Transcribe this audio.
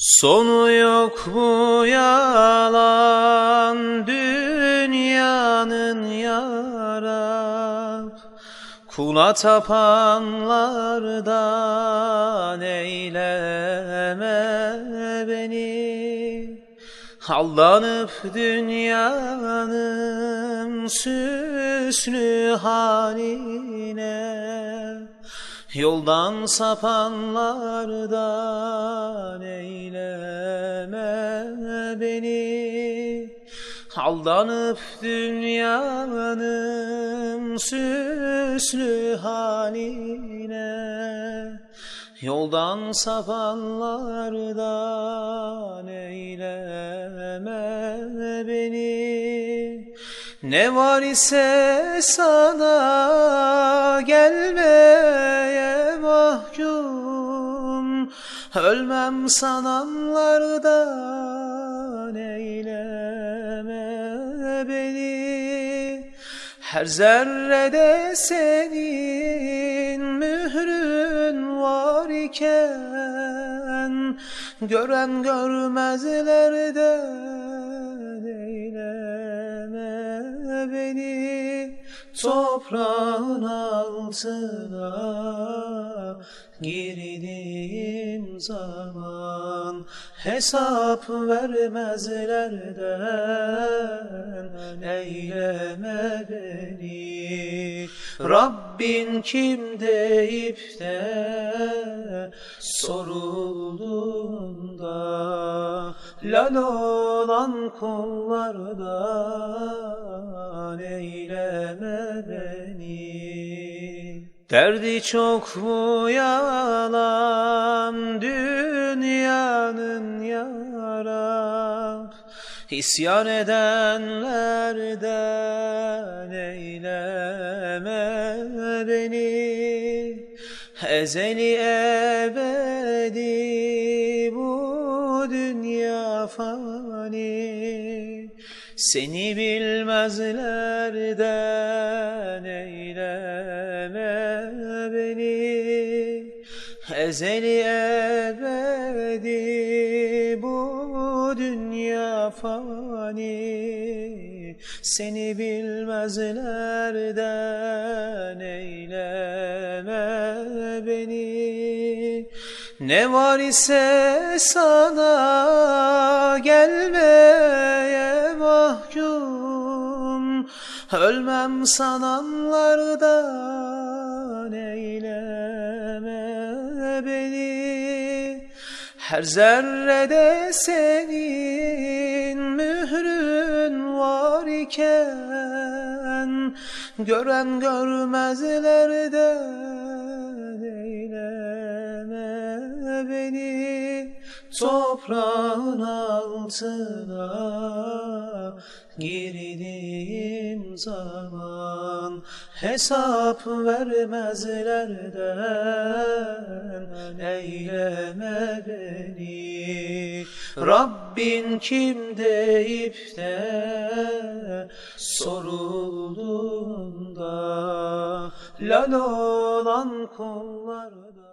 Sonu yok bu yalan dünyanın yarab Kula tapanlardan eyleme beni. Aldanıp dünyanın süslü haline Yoldan sapanlardan eyleme beni? Aldanıp dünyanın süslü haline. Yoldan sapanlardan eyleme beni? Ne var ise sana gelmeye Ölmem sananlardan eyleme beni? Her zerrede senin mührün var iken Gören görmezlerden eyleme beni Toprağın altına girdiğim zaman Hesap vermezlerden eyleme beni. Rabbin kim deyip de sorulduğunda Lal olan kullardan eyleme beni Derdi çok bu yalan dünyanın yarab İsyan edenlerden eyleme beni Ezeli ebedi bu dünya fani Seni bilmezlerden eyleme beni. Ezeli ebedi bu dünya fani. Seni bilmezlerden eyleme beni. Ne var ise sana gelmeye mahkum Ölmem sananlardan eyleme beni? Her zerrede senin mührün var iken Gören görmezlerden eyleme beni? Toprağın altına girdiğim zaman Hesap vermezlerden eyleme beni. Rabbin kim deyip de sorulduğunda Lal olan kullardan